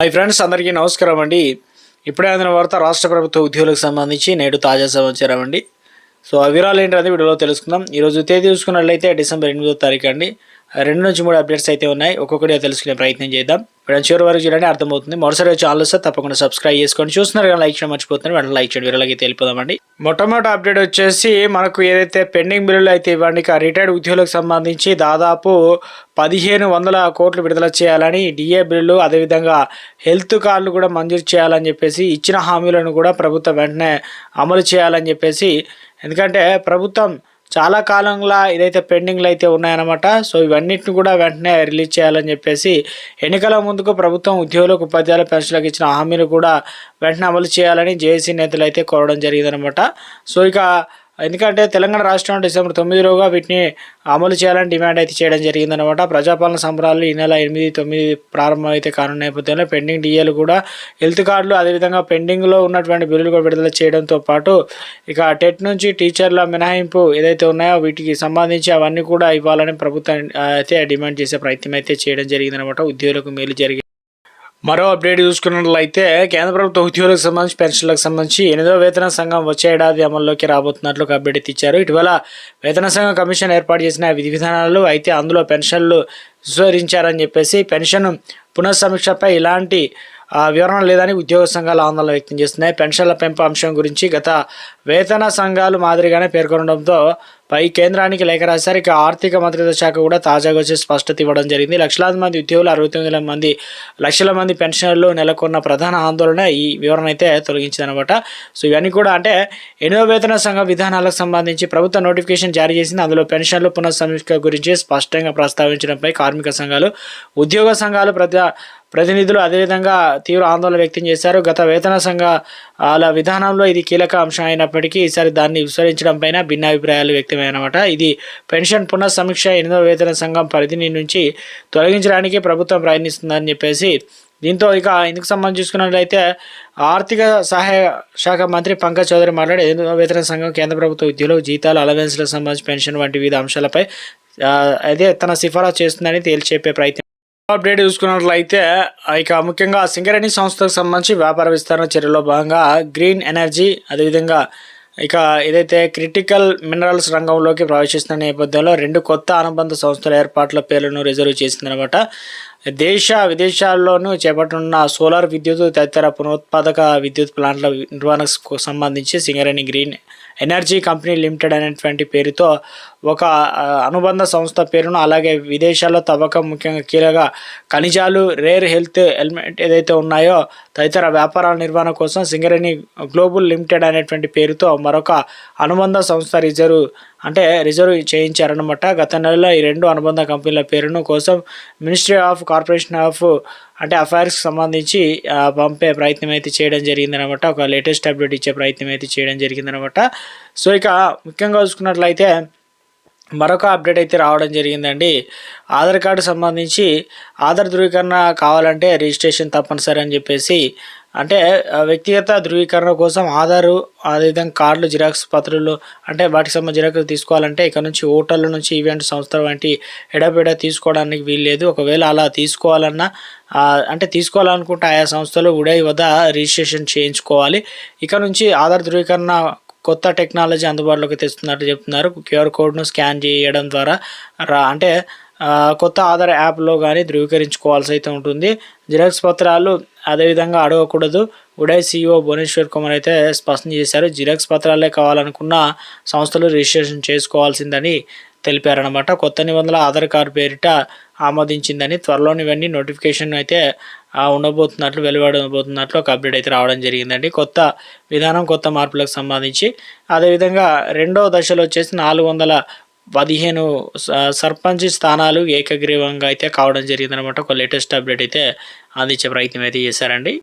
Hi friends అందరికీ నమస్కారం అండి. ఇప్పుడే అందిన వార్త రాష్ట్ర ప్రభుత్వ ఉద్యోగులకు సంబంధించి నేడు తాజా సమాచారం అండి. సో ఆ వివరాలు ఏంటనేది వీడియోలో తెలుసుకుందాం. ఈరోజు తేదీ చూసుకున్నట్లయితే డిసెంబర్ ఎనిమిదో తారీఖు అండి. రెండు నుంచి మూడు అప్డేట్స్ అయితే ఉన్నాయి. ఒక్కొక్కటి తెలుసుకునే ప్రయత్నం చేద్దాం. ఇప్పుడు చివరి వరకు చూడండి అర్థమవుతుంది. మరోసారి వచ్చి ఆలోచిస్తే తప్పకుండా సబ్స్క్రైబ్ చేసుకొని చూస్తున్నారు కానీ లైక్ చేయడం మర్చిపోతున్నారు. వెంటనే లైక్ చేయండి వీళ్ళకి తెలిపోదామండి మొట్టమొదటి అప్డేట్ వచ్చేసి మనకు ఏదైతే పెండింగ్ బిల్లులు అయితే ఇవ్వండి రిటైర్డ్ ఉద్యోగులకు సంబంధించి దాదాపు పదిహేను వందల కోట్లు విడుదల చేయాలని డిఏ బిల్లు అదేవిధంగా హెల్త్ కార్డులు కూడా మంజూరు చేయాలని చెప్పేసి ఇచ్చిన హామీలను కూడా ప్రభుత్వం వెంటనే అమలు చేయాలని చెప్పేసి ఎందుకంటే ప్రభుత్వం చాలా కాలంగా ఇదైతే పెండింగ్లు అయితే ఉన్నాయన్నమాట. సో ఇవన్నిటిని కూడా వెంటనే రిలీజ్ చేయాలని చెప్పేసి ఎన్నికల ముందుకు ప్రభుత్వం ఉద్యోగులకు ఉపాధ్యాయుల పెన్షన్లకు ఇచ్చిన హామీలు కూడా వెంటనే అమలు చేయాలని జేఏసీ నేతలు అయితే కోరడం జరిగిందనమాట సో ఇక ఎందుకంటే తెలంగాణ రాష్ట్రం డిసెంబర్ తొమ్మిదిలోగా వీటిని అమలు చేయాలని డిమాండ్ అయితే చేయడం జరిగిందనమాట ప్రజాపాలన సంబరాలు ఈ నెల ఎనిమిది తొమ్మిది ప్రారంభం అయితే కానున్న నేపథ్యంలో పెండింగ్ డిఏలు కూడా హెల్త్ కార్డులు అదేవిధంగా పెండింగ్లో ఉన్నటువంటి బిల్లులు కూడా విడుదల చేయడంతో పాటు ఇక టెట్ నుంచి టీచర్ల మినహాయింపు ఏదైతే ఉన్నాయో వీటికి సంబంధించి అవన్నీ కూడా ఇవ్వాలని ప్రభుత్వం అయితే డిమాండ్ చేసే ప్రయత్నం అయితే చేయడం జరిగిందనమాట ఉద్యోగులకు మేలు జరిగింది మరో అప్డేట్ చూసుకున్నట్లయితే కేంద్ర ప్రభుత్వ ఉద్యోగులకు సంబంధించి పెన్షన్లకు సంబంధించి ఎనిమిదో వేతన సంఘం వచ్చే ఏడాది అమల్లోకి రాబోతున్నట్లు ఒక అప్డేట్ ఇచ్చారు. ఇటీవల వేతన సంఘం కమిషన్ ఏర్పాటు చేసిన విధి విధానాలు అయితే అందులో పెన్షన్లు విస్మరించారని చెప్పేసి పెన్షన్ పునఃసమీక్షపై ఇలాంటి వివరణ లేదని ఉద్యోగ సంఘాలు ఆందోళన వ్యక్తం చేస్తున్నాయి. పెన్షన్ల పెంపు అంశం గురించి గత వేతన సంఘాలు మాదిరిగానే పేర్కొనడంతో పై కేంద్రానికి లేఖ రాశారు ఇక ఆర్థిక మంత్రిత్వ శాఖ కూడా తాజాగా వచ్చి స్పష్టత ఇవ్వడం జరిగింది. లక్షలాది మంది ఉద్యోగులు అరవై తొమ్మిది మంది లక్షల మంది పెన్షనర్లు నెలకొన్న ప్రధాన ఆందోళన ఈ వివరణ అయితే తొలగించిందనమాట. సో ఇవన్నీ కూడా అంటే ఎన్నో వేతన సంఘ విధానాలకు సంబంధించి ప్రభుత్వ నోటిఫికేషన్ జారీ చేసింది. అందులో పెన్షన్లు పునఃసమీక్ష గురించి స్పష్టంగా ప్రస్తావించడంపై కార్మిక సంఘాలు ఉద్యోగ సంఘాలు ప్రతి ప్రతినిధులు అదేవిధంగా తీవ్ర ఆందోళన వ్యక్తం చేశారు. గత వేతన సంఘాల విధానంలో ఇది కీలక అంశం అయినప్పటికీ ఈసారి దాన్ని విస్మరించడంపైన భిన్నాభిప్రాయాలు వ్యక్తమైనమాట ఇది పెన్షన్ పునఃసమీక్ష ఎనిమిదవ వేతన సంఘం పరిధిని నుంచి తొలగించడానికి ప్రభుత్వం ప్రయత్నిస్తుందని చెప్పేసి దీంతో ఇక ఇందుకు సంబంధించి చూసుకున్నట్లయితే ఆర్థిక సహాయ శాఖ మంత్రి పంకజ్ చౌదరి మాట్లాడి ఎనిమిదవ వేతన సంఘం కేంద్ర ప్రభుత్వ ఉద్యోగులు జీతాలు అలవెన్స్లకు సంబంధించి పెన్షన్ వంటి వివిధ అంశాలపై అదే తన సిఫారసు చేస్తుందని తేల్చేపే ప్రయత్నం అప్డేట్ చూసుకున్నట్లయితే ఇక ముఖ్యంగా సింగరేణి సంస్థకు సంబంధించి వ్యాపార విస్తరణ చర్యలో భాగంగా గ్రీన్ ఎనర్జీ అదేవిధంగా ఇక ఏదైతే క్రిటికల్ మినరల్స్ రంగంలోకి ప్రవేశిస్తున్న నేపథ్యంలో రెండు కొత్త అనుబంధ సంస్థల ఏర్పాట్ల పేర్లను రిజర్వ్ చేసిందనమాట. దేశ విదేశాల్లోనూ చేపట్టనున్న సోలార్ విద్యుత్ తదితర పునరుత్పాదక విద్యుత్ ప్లాంట్ల నిర్వహణకు సంబంధించి Singareni green energy company limited అనేటువంటి పేరుతో ఒక అనుబంధ సంస్థ పేరును అలాగే విదేశాల్లో తవ్వకం ముఖ్యంగా కీలక ఖనిజాలు రేర్ హెల్త్ ఎలిమెంట్ ఏదైతే ఉన్నాయో తదితర వ్యాపారాల నిర్వహణ కోసం సింగరేణి గ్లోబల్ లిమిటెడ్ అనేటువంటి పేరుతో మరొక అనుబంధ సంస్థ రిజర్వ్ అంటే రిజర్వ్ చేయించారనమాట గత నెలలో ఈ రెండు అనుబంధ కంపెనీల పేరును కోసం మినిస్ట్రీ ఆఫ్ కార్పొరేషన్ ఆఫ్ అంటే అఫైర్స్కి సంబంధించి పంపే ప్రయత్నం అయితే చేయడం జరిగిందనమాట ఒక లేటెస్ట్ అప్డేట్ ఇచ్చే ప్రయత్నం అయితే చేయడం జరిగిందనమాట సో ఇక ముఖ్యంగా చూసుకున్నట్లయితే మరొక అప్డేట్ అయితే రావడం జరిగిందండి. ఆధార్ కార్డు సంబంధించి ఆధార్ ధృవీకరణ కావాలంటే రిజిస్ట్రేషన్ తప్పనిసరి అని చెప్పేసి అంటే వ్యక్తిగత ధృవీకరణ కోసం ఆధారు అదేవిధంగా కార్డులు జిరాక్స్ పత్రాలు అంటే వాటికి సంబంధించిన జిరాక్స్ తీసుకోవాలంటే ఇక్కడ నుంచి ఓటర్ల నుంచి ఈవెంట్ సంస్థల వంటి ఎడబెడ తీసుకోవడానికి వీల్లేదు. ఒకవేళ అలా తీసుకోవాలన్నా అంటే తీసుకోవాలనుకుంటే ఆయా సంస్థలు ఉడై వద్ద రిజిస్ట్రేషన్ చేయించుకోవాలి. ఇక నుంచి ఆధార్ ధృవీకరణ కొత్త టెక్నాలజీ అందుబాటులోకి తెస్తున్నట్టు చెప్తున్నారు. క్యూఆర్ కోడ్ను స్కాన్ చేయడం ద్వారా రా అంటే కొత్త ఆధార్ యాప్లో కానీ ధృవీకరించుకోవాల్సి అయితే ఉంటుంది. జిరాక్స్ పత్రాలు అదేవిధంగా అడగకూడదు. ఉడై సీఈఓ భువనేశ్వర్ కుమార్ అయితే స్పష్టం చేశారు. జిరాక్స్ పత్రాలే కావాలనుకున్న సంస్థలు రిజిస్ట్రేషన్ చేసుకోవాల్సిందని తెలిపారనమాట కొత్త నిబంధనల ఆధార్ కార్డు పేరిట ఆమోదించిందని త్వరలోని ఇవన్నీ నోటిఫికేషన్ అయితే ఉండబోతున్నట్లు వెలువడబోతున్నట్లు ఒక అప్డేట్ అయితే రావడం జరిగిందండి. కొత్త విధానం కొత్త మార్పులకు సంబంధించి. అదేవిధంగా రెండో దశలో వచ్చేసి నాలుగు వందల పదిహేను సర్పంచ్ స్థానాలు ఏకగ్రీవంగా అయితే కావడం జరిగిందనమాట ఒక లేటెస్ట్ అప్డేట్ అయితే అందించే ప్రయత్నం అయితే చేశారండి.